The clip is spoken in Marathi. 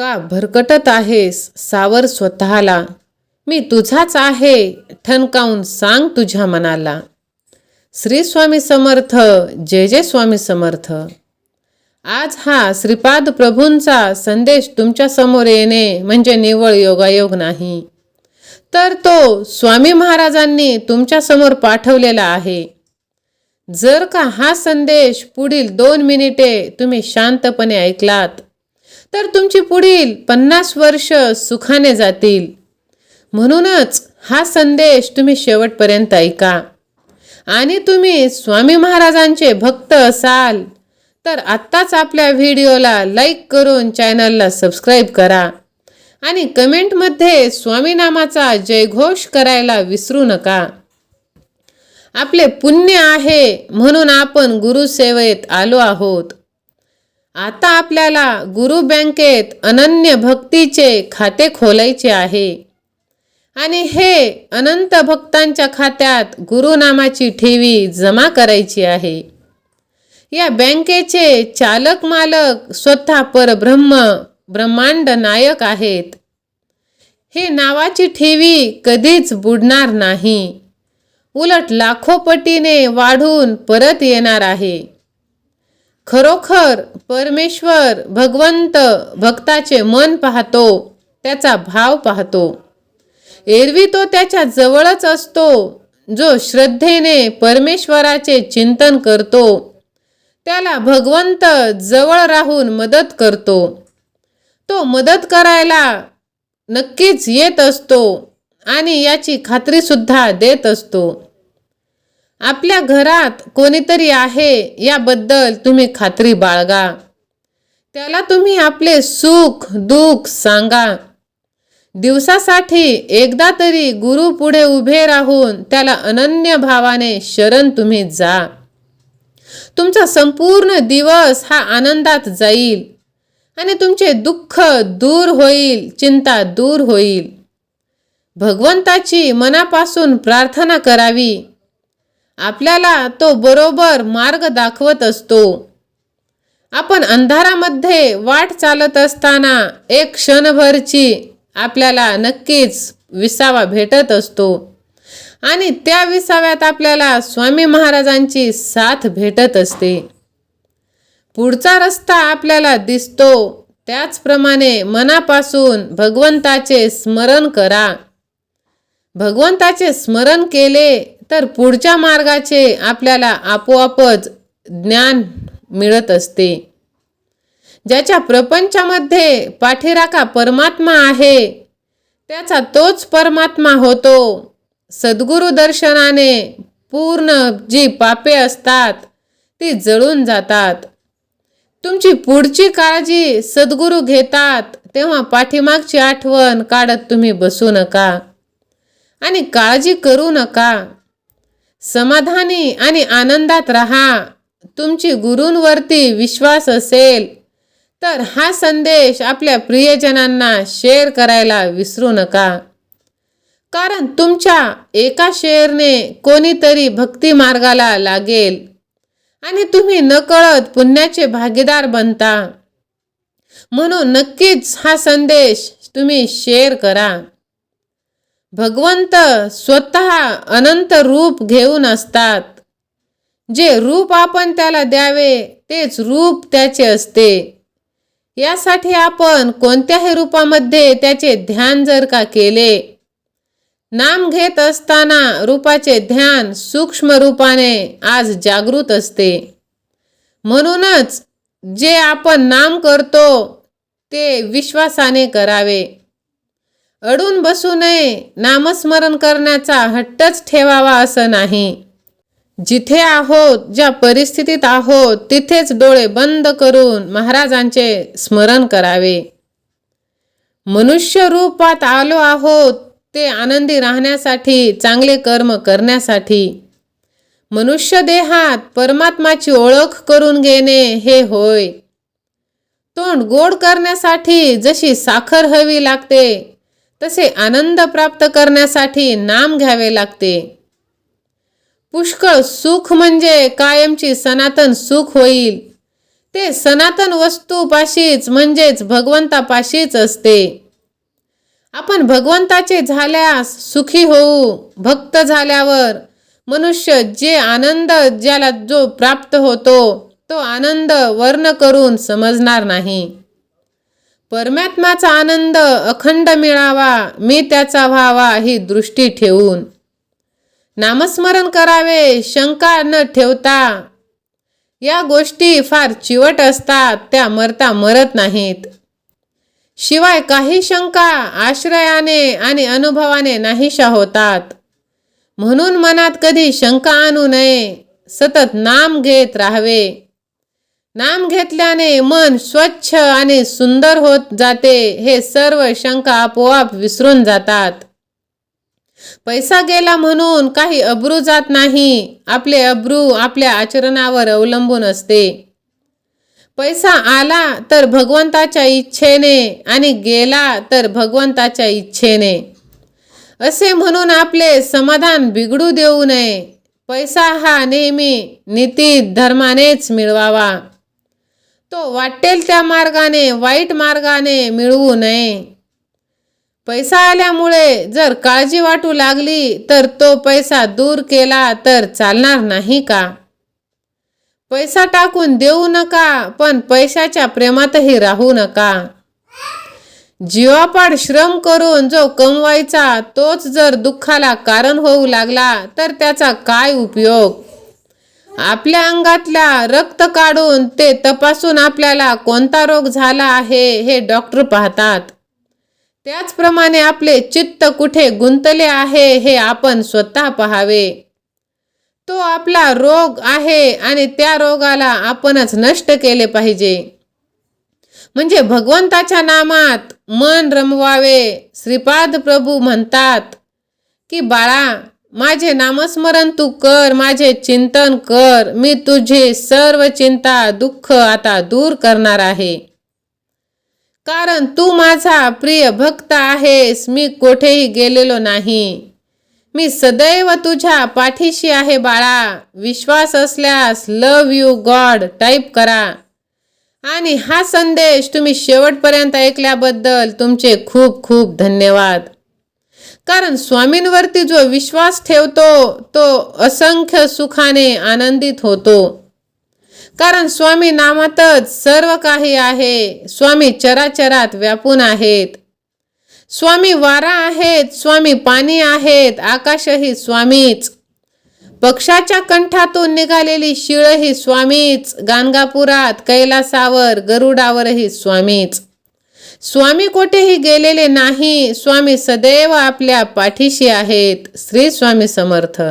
का भरकटत आहेस सावर स्वतःला. मी तुझाच आहे ठणकावून सांग तुझ्या मनाला. श्री स्वामी समर्थ जय जय स्वामी समर्थ. आज हा श्रीपाद प्रभूंचा संदेश तुमच्यासमोर येणे म्हणजे निव्वळ योगायोग नाही. तर तो स्वामी महाराजांनी तुमच्यासमोर पाठवलेला आहे. जर का हा संदेश पुढील दोन मिनिटे तुम्ही शांतपणे ऐकलात तर तुमची पुढील पन्नास वर्ष सुखाने जातील. म्हणूनच हा संदेश तुम्ही शेवटपर्यंत ऐका. आणि तुम्ही स्वामी महाराजांचे भक्त असाल तर आत्ताच आपल्या व्हिडिओला लाईक करून चॅनलला सबस्क्राईब करा. आणि कमेंटमध्ये स्वामीनामाचा जयघोष करायला विसरू नका. आपले पुण्य आहे म्हणून आपण गुरुसेवेत आलो आहोत. आता आपल्याला गुरु बँकेत अनन्य भक्तीचे खाते खोलायचे आहे. आणि हे अनंत भक्तांच्या खात्यात गुरुनामाची ठेवी जमा करायची आहे. या बँकेचे चालक मालक स्वतः परब्रह्म ब्रह्मांड नायक आहेत. हे नावाची ठेवी कधीच बुडणार नाही. उलट लाखोपटीने वाढून परत येणार आहे. खरोखर परमेश्वर भगवंत भक्ताचे मन पाहतो त्याचा भाव पाहतो. एरवी तो त्याच्या जवळच असतो जो श्रद्धेने परमेश्वराचे चिंतन करतो. त्याला भगवंत जवळ राहून मदत करतो. तो मदत करायला नक्कीच येत असतो आणि याची खात्रीसुद्धा देत असतो. आपल्या घरात कोणीतरी आहे याबद्दल तुम्ही खात्री बाळगा. त्याला तुम्ही आपले सुख दुःख सांगा. दिवसासाठी एकदा तरी गुरु पुढे उभे राहून त्याला अनन्य भावाने शरण तुम्ही जा. तुमचा संपूर्ण दिवस हा आनंदात जाईल आणि तुमचे दुःख दूर होईल चिंता दूर होईल. भगवंताची मनापासून प्रार्थना करावी. आपल्याला तो बरोबर मार्ग दाखवत असतो. आपण अंधारामध्ये वाट चालत असताना एक क्षणभरची आपल्याला नक्कीच विसावा भेटत असतो. आणि त्या विसाव्यात आपल्याला स्वामी महाराजांची साथ भेटत असते. पुढचा रस्ता आपल्याला दिसतो. त्याचप्रमाणे मनापासून भगवंताचे स्मरण करा. भगवंताचे स्मरण केले तर पुढच्या मार्गाचे आपल्याला आपोआपच ज्ञान मिळत असते. ज्याच्या प्रपंचामध्ये पाठीराखा परमात्मा आहे त्याचा तोच परमात्मा होतो. सद्गुरु दर्शनाने पूर्ण जी पापे असतात ती जळून जातात. तुमची पुढची काळजी सद्गुरू घेतात तेव्हा पाठीमागची आठवण काढत तुम्ही बसू नका. आणि काळजी करू नका. समाधानी आणि आनंदात रहा. तुमची गुरूंवरती विश्वास असेल तर हा संदेश आपल्या प्रियजनांना शेअर करायला विसरू नका. कारण तुमच्या एका शेअरने कोणीतरी भक्ती मार्गाला लागेल आणि तुम्ही नकळत पुण्याचे भागीदार बनता. म्हणून नक्कीच हा संदेश तुम्ही शेअर करा. भगवंत स्वतः अनंत रूप घेऊन असतात. जे रूप आपण त्याला द्यावे तेच रूप त्याचे असते. यासाठी आपण कोणत्याही रूपामध्ये त्याचे ध्यान जर का केले नाम घेत असताना रूपाचे ध्यान सूक्ष्म रूपाने आज जागृत असते. म्हणूनच जे आपण नाम करतो ते विश्वासाने करावे. अडून बसू नये. नामस्मरण करण्याचा हट्टच ठेवावा असं नाही. जिथे आहोत ज्या परिस्थितीत आहोत तिथेच डोळे बंद करून महाराजांचे स्मरण करावे. मनुष्य रूपात आलो आहोत ते आनंदी राहण्यासाठी चांगले कर्म करण्यासाठी. मनुष्य देहात परमात्माची ओळख करून घेणे हे होय. तोंड गोड करण्यासाठी जशी साखर हवी लागते तसे आनंद प्राप्त करण्यासाठी नाम घ्यावे लागते. पुष्कळ सुख म्हणजे कायमची सनातन सुख होईल. ते सनातन वस्तूपाशीच म्हणजेच भगवंतापाशीच असते. आपण भगवंताचे झाल्यास सुखी होऊ भक्त झाल्यावर मनुष्य जे आनंद ज्याला जो प्राप्त होतो तो आनंद वर्ण करून समजणार नाही. परमात्माचा आनंद अखंड मिळावा मी त्याचा व्हावा ही दृष्टी ठेवून. नामस्मरण करावे शंका न ठेवता. या गोष्टी फार चिवट असतात त्या मरता मरत नाहीत. शिवाय काही शंका आश्रयाने आणि अनुभवाने नाहीशा होतात. म्हणून मनात कधी शंका आणू नये सतत नाम घेत राहावे. नाम घेतल्याने मन स्वच्छ आणि सुंदर होत जाते. हे सर्व शंका आपोआप विसरून जातात. पैसा गेला म्हणून काही अब्रू जात नाही. आपले अब्रू आपल्या आचरणावर अवलंबून असते. पैसा आला तर भगवंताच्या इच्छेने आणि गेला तर भगवंताच्या इच्छेने. असे म्हणून आपले समाधान बिघडू देऊ नये. पैसा हा नेहमी नीती धर्मानेच मिळवावा. तो वाटेल त्या मार्गाने वाईट मार्गाने मिळवू नये. पैसा आल्यामुळे जर काळजी वाटू लागली तर तो पैसा दूर केला तर चालणार नाही का? पैसा टाकून देऊ नका पण पैशाच्या प्रेमातही राहू नका. जीवापाड श्रम करून जो कमवायचा तोच जर दुःखाला कारण होऊ लागला तर त्याचा काय उपयोग? आपल्या अंगातल्या रक्त काढून ते तपासून आपल्याला कोणता रोग झाला आहे हे डॉक्टर पाहतात. त्याचप्रमाणे आपले चित्त कुठे गुंतले आहे हे आपण स्वतः पहावे. तो आपला रोग आहे आणि त्या रोगाला आपणच नष्ट केले पाहिजे. म्हणजे भगवंताच्या नामात मन रमवावे श्रीपाद प्रभू म्हणतात की बाळा माझे नामस्मरण तू कर माझे चिंतन कर. मी तुझे सर्व चिंता दुःख आता दूर करणार आहे. कारण तू माझा प्रिय भक्त आहेस मी कोठेही गेलेलो नाही. मी सदैव तुझ्या पाठीशी आहे बाळा. विश्वास असल्यास लव यू गॉड टाईप करा. आणि हा संदेश तुम्ही शेवटपर्यंत ऐकल्याबद्दल तुमचे खूप खूप धन्यवाद. कारण स्वामींवरती जो विश्वास ठेवतो तो असंख्य सुखाने आनंदित होतो. कारण स्वामी नामातच सर्व काही आहे स्वामी चराचरात व्यापून आहेत. स्वामी वारा आहेत स्वामी पाणी आहेत आकाशही स्वामीच. पक्षाच्या कंठातून निघालेली शिळही स्वामीच गाणगापुरात कैलासावर गरुडावरही स्वामीच. स्वामी कोठेही गेलेले नाही. स्वामी सदैव आपल्या पाठीशी आहेत. श्री स्वामी समर्थ.